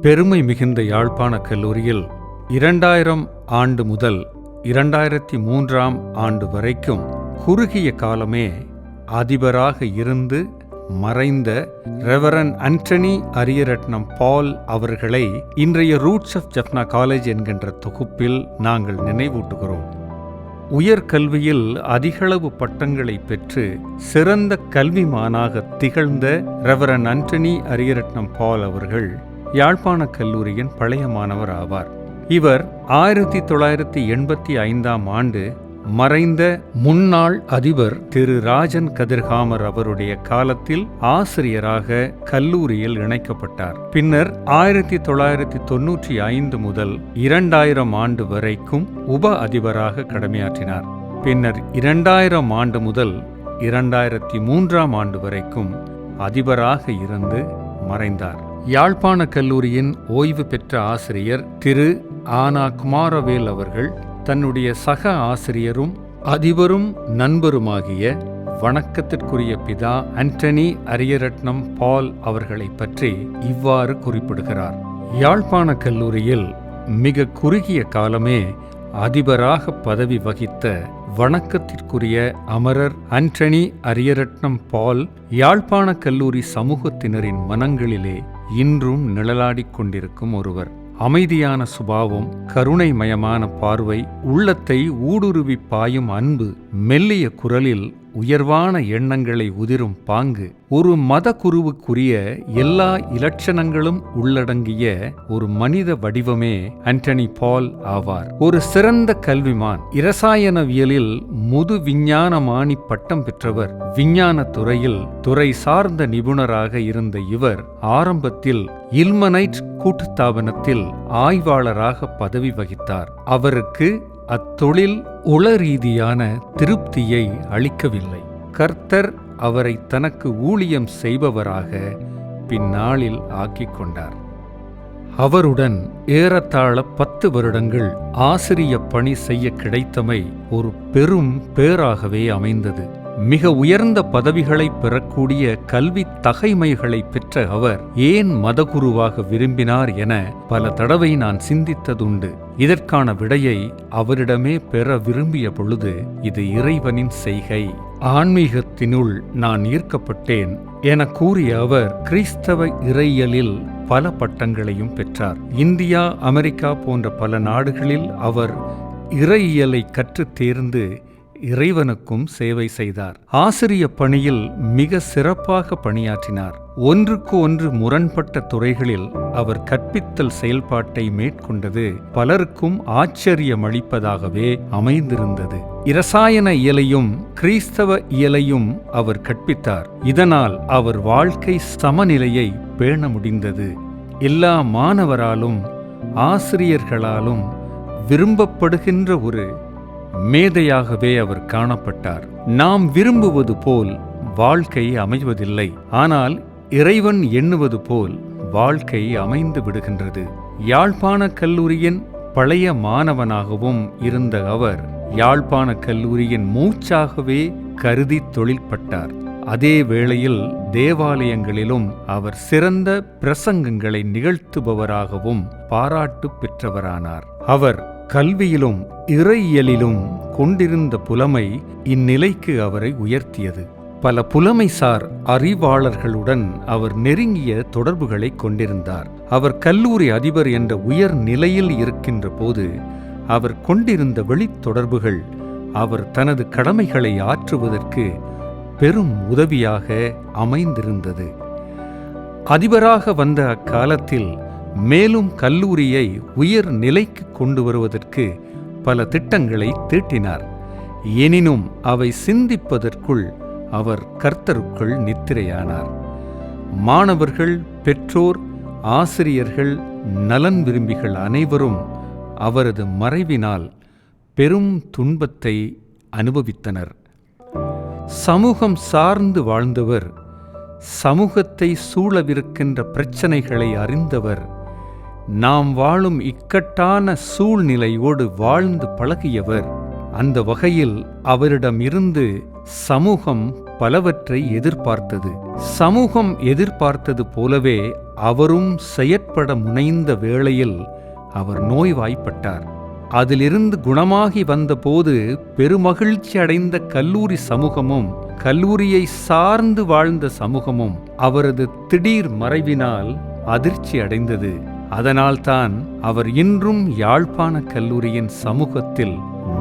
பெருமை மிகுந்த யாழ்ப்பாண கல்லூரியில் இரண்டாயிரம் ஆண்டு முதல் இரண்டாயிரத்தி மூன்றாம் ஆண்டு வரைக்கும் குறுகிய காலமே அதிபராக இருந்து மறைந்த ரெவரன் அண்டனி அரியரட்னம் பால் அவர்களை இன்றைய ரூட்ஸ் ஆஃப் ஜப்னா காலேஜ் என்கின்ற தொகுப்பில் நாங்கள் நினைவூட்டுகிறோம். உயர்கல்வியில் அதிகளவு பட்டங்களை பெற்று சிறந்த கல்விமானாக திகழ்ந்த ரெவரன் அண்டனி அரியரட்னம் பால் அவர்கள் யாழ்ப்பாண கல்லூரியின் பழைய மாணவர் ஆவார். இவர் ஆயிரத்தி தொள்ளாயிரத்தி எண்பத்தி ஐந்தாம் ஆண்டு மறைந்த முன்னாள் அதிபர் திரு ராஜன் கதிர்காமர் அவருடைய காலத்தில் ஆசிரியராக கல்லூரியில் இணைக்கப்பட்டார். பின்னர் ஆயிரத்தி தொள்ளாயிரத்தி தொன்னூற்றி ஐந்து முதல் இரண்டாயிரம் ஆண்டு வரைக்கும் உப அதிபராக கடமையாற்றினார். பின்னர் இரண்டாயிரம் ஆண்டு முதல் இரண்டாயிரத்தி மூன்றாம் ஆண்டு வரைக்கும் அதிபராக இருந்து மறைந்தார். யாழ்ப்பாண கல்லூரியின் ஓய்வு பெற்ற ஆசிரியர் திரு. ஆனா குமாரவேல் அவர்கள் தன்னுடைய சக ஆசிரியரும் அதிபரும் நண்பருமாகிய வணக்கத்திற்குரிய பிதா அண்டனி அரியரட்னம் பால் அவர்களை பற்றி இவ்வாறு குறிப்பிடுகிறார். யாழ்ப்பாண கல்லூரியில் மிக குறுகிய காலமே அதிபராக பதவி வகித்த வணக்கத்திற்குரிய அமரர் அண்டனி அரியரட்னம் பால் யாழ்ப்பாண கல்லூரி சமூகத்தினரின் மனங்களிலே இன்றும் நிழலாடிக் கொண்டிருக்கும் ஒருவர். அமைதியான சுபாவம் கருணைமயமான பார்வை உள்ளத்தை ஊடுருவி பாயும் அன்பு மெல்லிய குரலில் உயர்வான எண்ணங்களை உதிரும் பாங்கு. ஒரு மத குருவுக்குரிய எல்லா இலட்சணங்களும் உள்ளடங்கிய ஒரு மனித வடிவமே அண்டனி பால் ஆவார். ஒரு சிறந்த கல்விமான் இரசாயனவியலில் முது விஞ்ஞானமானி பட்டம் பெற்றவர் விஞ்ஞான துறையில் துறை சார்ந்த நிபுணராக இருந்த இவர் ஆரம்பத்தில் இல்மனைட் கூட்டுத்தாபனத்தில் ஆய்வாளராக பதவி வகித்தார். அவருக்கு அத்தொழில் உளரீதியான திருப்தியை அளிக்கவில்லை. கர்த்தர் அவரை தனக்கு ஊழியம் செய்பவராக பின்னாளில் ஆக்கிக் கொண்டார். அவருடன் ஏறத்தாழ பத்து வருடங்கள் ஆசிரிய பணி செய்ய கிடைத்தமை ஒரு பெரும் பேராகவே அமைந்தது. மிக உயர்ந்த பதவிகளை பெறக்கூடிய கல்வி தகைமைகளை பெற்ற அவர் ஏன் மதகுருவாக விரும்பினார் என பல தடவை நான் சிந்தித்ததுண்டு. இதற்கான விடையை அவரிடமே பெற விரும்பிய பொழுது இது இறைவனின் செய்கை. ஆன்மீகத்தினுள் நான் ஈர்க்கப்பட்டேன் என கூறிய அவர் கிறிஸ்தவ இறையியலில் பல பட்டங்களையும் பெற்றார். இந்தியா அமெரிக்கா போன்ற பல நாடுகளில் அவர் இறையியலை கற்றுத் தேர்ந்து இறைவனுக்கும் சேவை செய்தார். ஆசிரிய பணியில் மிக சிறப்பாக பணியாற்றினார். ஒன்றுக்கு ஒன்று முரண்பட்ட துறைகளில் அவர் கற்பித்தல் செயல்பாட்டை மேற்கொண்டது பலருக்கும் ஆச்சரியமளிப்பதாகவே அமைந்திருந்தது. இரசாயன இயலையும் கிறிஸ்தவ இயலையும் அவர் கற்பித்தார். இதனால் அவர் வாழ்க்கை சமநிலையை பேண முடிந்தது. எல்லா மாணவராலும் ஆசிரியர்களாலும் விரும்பப்படுகின்ற ஒரு மேதையாகவே அவர் காணப்பட்டார். நாம் விரும்புவது போல் வாழ்க்கை அமைவதில்லை. ஆனால் இறைவன் எண்ணுவது போல் வாழ்க்கை அமைந்து விடுகின்றது. யாழ்ப்பாண கல்லூரியின் பழைய மாணவனாகவும் இருந்த அவர் யாழ்ப்பாண கல்லூரியின் மூச்சாகவே கருதி தொழில்பட்டார். அதே வேளையில் தேவாலயங்களிலும் அவர் சிறந்த பிரசங்கங்களை நிகழ்த்துபவராகவும் பாராட்டு பெற்றவரானார். அவர் கல்வியிலும் இறையியலிலும் கொண்டிருந்த புலமை இந்நிலைக்கு அவரை உயர்த்தியது. பல புலமைசார் அறிவாளர்களுடன் அவர் நெருங்கிய தொடர்புகளை கொண்டிருந்தார். அவர் கல்லூரி அதிபர் என்ற உயர் நிலையில் இருக்கின்ற போது அவர் கொண்டிருந்த வெளித்தொடர்புகள் அவர் தனது கடமைகளை ஆற்றுவதற்கு பெரும் உதவியாக அமைந்திருந்தது. அதிபராக வந்த அக்காலத்தில் மேலும் கல்லூரியை உயர் நிலைக்கு கொண்டு வருவதற்கு பல திட்டங்களை தீட்டினார். எனினும் அவை சிந்திப்பதற்குள் அவர் கர்த்தருக்குள் நித்திரையானார். மாணவர்கள் பெற்றோர் ஆசிரியர்கள் நலன் விரும்பிகள் அனைவரும் அவரது மறைவினால் பெரும் துன்பத்தை அனுபவித்தனர். சமூகம் சார்ந்து வாழ்ந்தவர் சமூகத்தை சூழவிருக்கின்ற பிரச்சனைகளை அறிந்தவர் நாம் வாழும் இக்கட்டான சூழ்நிலையோடு வாழ்ந்து பழகியவர். அந்த வகையில் அவரிடமிருந்து சமூகம் பலவற்றை எதிர்பார்த்தது. சமூகம் எதிர்பார்த்தது போலவே அவரும் செயற்பட முனைந்த வேளையில் அவர் நோய்வாய்ப்பட்டார். அதிலிருந்து குணமாகி வந்தபோது பெருமகிழ்ச்சி அடைந்த கல்லூரி சமூகமும் கல்லூரியை சார்ந்து வாழ்ந்த சமூகமும் அவரது திடீர் மறைவினால் அதிர்ச்சி அடைந்தது. அதனால்தான் அவர் இன்றும் யாழ்ப்பாண கல்லூரியின் சமூகத்தில்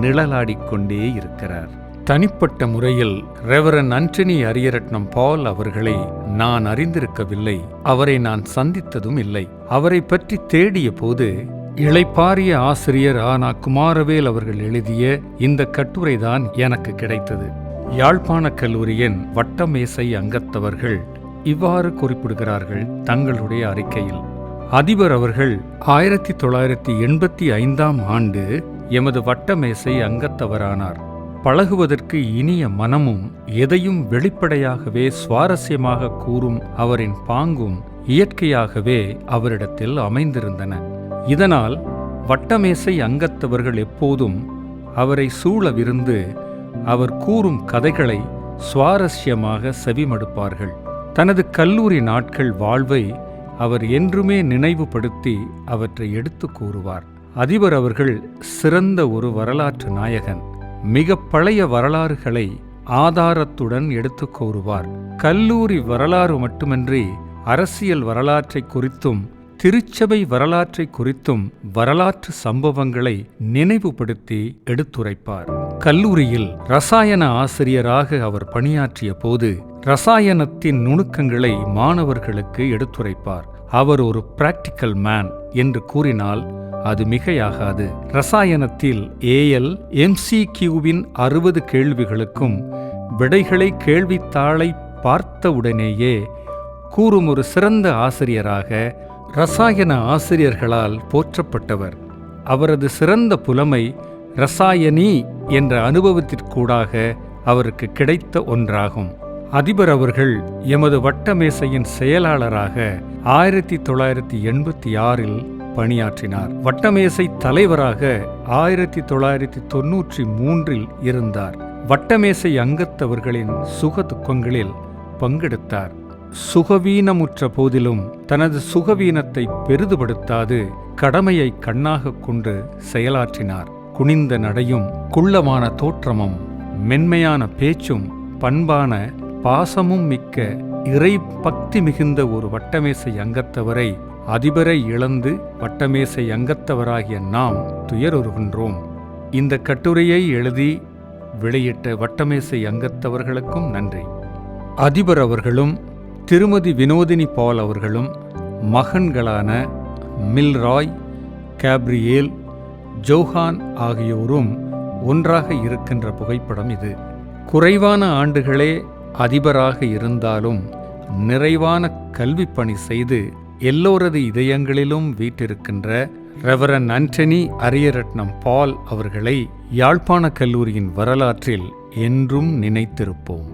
நிழலாடிக்கொண்டே இருக்கிறார். தனிப்பட்ட முறையில் ரெவரன் அன்டனி அரியரட்னம் பால் அவர்களை நான் அறிந்திருக்கவில்லை. அவரை நான் சந்தித்ததும் இல்லை. அவரை பற்றி தேடிய போது இளைப்பாரிய ஆசிரியர் ஆனா குமாரவேல் அவர்கள் எழுதிய இந்த கட்டுரைதான் எனக்கு கிடைத்தது. யாழ்ப்பாண கல்லூரியின் வட்டமேசை அங்கத்தவர்கள் இவ்வாறு குறிப்பிடுகிறார்கள் தங்களுடைய அறிக்கையில். அதிபர் அவர்கள் ஆயிரத்தி தொள்ளாயிரத்தி எண்பத்தி ஐந்தாம் ஆண்டு எமது வட்டமேசை அங்கத்தவரானார். பழகுவதற்கு இனிய மனமும் எதையும் வெளிப்படையாகவே சுவாரஸ்யமாக கூறும் அவரின் பாங்கும் இயற்கையாகவே அவரிடத்தில் அமைந்திருந்தன. இதனால் வட்டமேசை அங்கத்தவர்கள் எப்போதும் அவரை சூழவிருந்து அவர் கூறும் கதைகளை சுவாரஸ்யமாக செவிமடுப்பார்கள். தனது கல்லூரி நாட்கள் வாழ்வை அவர் என்றுமே நினைவுபடுத்தி அவற்றை எடுத்து கூறுவார். அதிபர் அவர்கள் சிறந்த ஒரு வரலாற்று நாயகன். மிக பழைய வரலாறுகளை ஆதாரத்துடன் எடுத்து கூறுவார். கல்லூரி வரலாறு மட்டுமின்றி அரசியல் வரலாற்றை குறித்தும் திருச்சபை வரலாற்றை குறித்தும் வரலாற்று சம்பவங்களை நினைவுபடுத்தி எடுத்துரைப்பார். கல்லூரியில் ரசாயன ஆசிரியராக அவர் பணியாற்றிய போது ரசாயனத்தின் நுணுக்கங்களை மாணவர்களுக்கு எடுத்துரைப்பார். அவர் ஒரு பிராக்டிக்கல் மேன் என்று கூறினால் அது மிகையாகாது. ரசாயனத்தில் ஏஎல் எம்சிக்யூவின் அறுபது கேள்விகளுக்கும் விடைகளை கேள்வித்தாளை பார்த்தவுடனேயே கூறும் ஒரு சிறந்த ஆசிரியராக ரசாயன ஆசிரியர்களால் போற்றப்பட்டவர். அவரது சிறந்த புலமை ரசாயனி என்ற அனுபவத்திற்கூடாக அவருக்கு கிடைத்த ஒன்றாகும். அதிபர் அவர்கள் எமது வட்டமேசையின் செயலாளராக ஆயிரத்தி தொள்ளாயிரத்தி எண்பத்தி ஆறில் பணியாற்றினார். வட்டமேசை தலைவராக ஆயிரத்தி தொள்ளாயிரத்தி தொன்னூற்றி மூன்றில் இருந்தார். வட்டமேசை அங்கத்தவர்களின் சுக துக்கங்களில் பங்கெடுத்தார். சுகவீனமுற்ற போதிலும் தனது சுகவீனத்தை பெரிதுபடுத்தாது கடமையை கண்ணாக கொண்டு செயலாற்றினார். குனிந்த நடையும் குள்ளமான தோற்றமும் மென்மையான பேச்சும் பண்பான பாசமும் மிக்க இறை பக்தி மிகுந்த ஒரு வட்டமேசை அங்கத்தவரை அதிபரை இழந்து வட்டமேசை அங்கத்தவராகிய நாம் துயருகின்றோம் இந்த கட்டுரையை எழுதி வெளியிட்ட வட்டமேசை அங்கத்தவர்களுக்கும் நன்றி. அதிபர் அவர்களும் திருமதி வினோதினி பால் அவர்களும் மகன்களான மில்ராய் கேப்ரியேல் ஜோஹான் ஆகியோரும் ஒன்றாக இருக்கின்ற புகைப்படம் இது. குறைவான ஆண்டுகளே அதிபராக இருந்தாலும் நிறைவான கல்வி பணி செய்து எல்லோரது இதயங்களிலும் வீற்றிருக்கின்ற ரெவரன் அண்டனி அரியரட்னம் பால் அவர்களை யாழ்ப்பாண கல்லூரியின் வரலாற்றில் என்றும் நினைத்திருப்போம்.